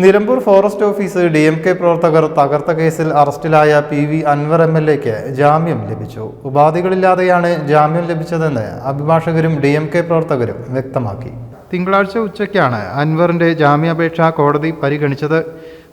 Nilambur forest office D M K പ്രവർത്തകർ തകർത്ത കേസിൽ അറസ്റ്റിലായ P V Anvar M L എക്ക് ജാമ്യം ലഭിച്ചു. ഉപാധികളില്ലാതെയാണ് ജാമ്യം ലഭിച്ചതെന്ന് അഭിഭാഷകരും ഡി എം കെ പ്രവർത്തകരും വ്യക്തമാക്കി. തിങ്കളാഴ്ച ഉച്ചയ്ക്കാണ് അൻവറിന്റെ ജാമ്യാപേക്ഷ കോടതി പരിഗണിച്ചത്.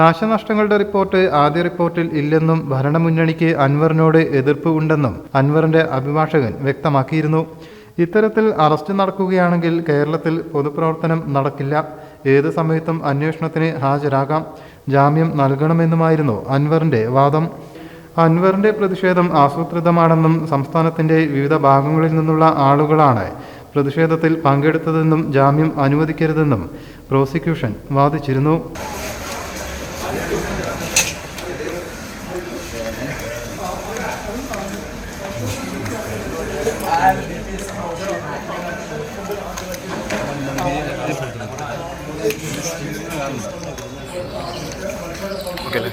നാശനഷ്ടങ്ങളുടെ റിപ്പോർട്ട് ആദ്യ റിപ്പോർട്ടിൽ ഇല്ലെന്നും ഭരണമുന്നണിക്ക് അൻവറിനോട് എതിർപ്പ് ഉണ്ടെന്നും അൻവറിന്റെ അഭിഭാഷകൻ വ്യക്തമാക്കിയിരുന്നു. ഇത്തരത്തിൽ അറസ്റ്റ് നടക്കുകയാണെങ്കിൽ കേരളത്തിൽ പൊതുപ്രവർത്തനം നടക്കില്ല. ഏത് സമയത്തും അന്വേഷണത്തിന് ഹാജരാകാം. ജാമ്യം നൽകണമെന്നുമായിരുന്നു അൻവറിന്റെ വാദം. അൻവറിന്റെ പ്രതിഷേധം ആസൂത്രിതമാണെന്നും സംസ്ഥാനത്തിന്റെ വിവിധ ഭാഗങ്ങളിൽ നിന്നുള്ള ആളുകളാണ് പ്രതിഷേധത്തിൽ പങ്കെടുത്തതെന്നും ജാമ്യം അനുവദിക്കരുതെന്നും പ്രോസിക്യൂഷൻ വാദിച്ചിരുന്നു. ഓക്കെ അല്ലേ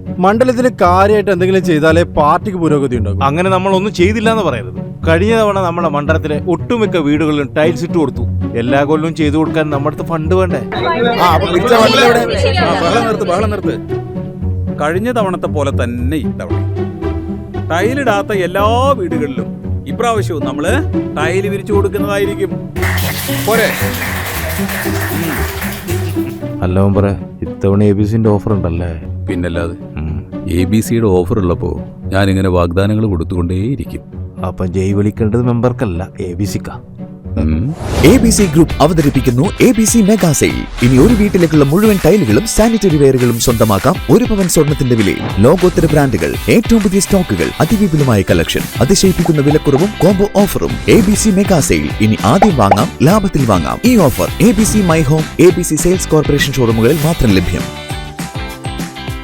മണ്ഡലത്തിൽ കാര്യമായിട്ട് എന്തെങ്കിലും ചെയ്താലേ പാർട്ടിക്ക് പുരോഗതി ഉണ്ടാകും. അങ്ങനെ നമ്മൾ ഒന്നും ചെയ്തില്ല എന്ന് പറയരുത്. കഴിഞ്ഞ തവണ നമ്മുടെ മണ്ഡലത്തിലെ ഒട്ടുമിക്ക വീടുകളിലും ടൈൽസ് ഇട്ട് കൊടുത്തു. എല്ലാ കൊല്ലവും ചെയ്തു കൊടുക്കാൻ നമ്മുടെ അടുത്ത് ഫണ്ട് വേണ്ടേ? ആ അപ്പൊ പിടിച്ച വണ്ടി എവിടെ? ആ ബഹളം നിർത്ത് ബഹളം നിർത്ത്. കഴിഞ്ഞ തവണത്തെ പോലെ തന്നെ ഇത്തവണ. ടൈലിടാത്ത എല്ലാ വീടുകളിലും ഇപ്രാവശ്യവും നമ്മൾ ടൈൽ വിരിച്ചു കൊടുക്കുന്നതായിരിക്കും. പോരെ. അല്ല പറ ഇത്തവണ എ ബി സിന്റെ ഓഫർ ഉണ്ടല്ലേ? പിന്നല്ലാതെ. എ ബി സിയുടെ ഓഫർ ഉള്ളപ്പോ ഇങ്ങനെ വാഗ്ദാനങ്ങൾ കൊടുത്തുകൊണ്ടേയിരിക്കും. അപ്പൊ ജയ് വിളിക്കേണ്ടത് മെമ്പർക്കല്ല എ ബി സിക്കാ എ ബി സി ഗ്രൂപ്പ് അവതരിപ്പിക്കുന്നു A B C mega sale ഇനി ഒരു വീട്ടിലേക്കുള്ള മുഴുവൻ ടൈലുകളും സാനിറ്ററി വെയറുകളും സ്വന്തമാക്കാം ഒരു പവൻ സ്വർണത്തിന്റെ വിലയിൽ. ലോകോത്തര ബ്രാൻഡുകൾ ഏറ്റവും പുതിയ സ്റ്റോക്കുകൾ അതിവിപുലമായ കളക്ഷൻ അതിശയിപ്പിക്കുന്ന വിലക്കുറവും കോംബോ ഓഫറും A B C mega sale ഇനി ആദ്യം വാങ്ങാം ലാഭത്തിൽ വാങ്ങാം. ഈ offer A B C my home A B C sales corporation ഷോറൂമുകളിൽ മാത്രം ലഭ്യം.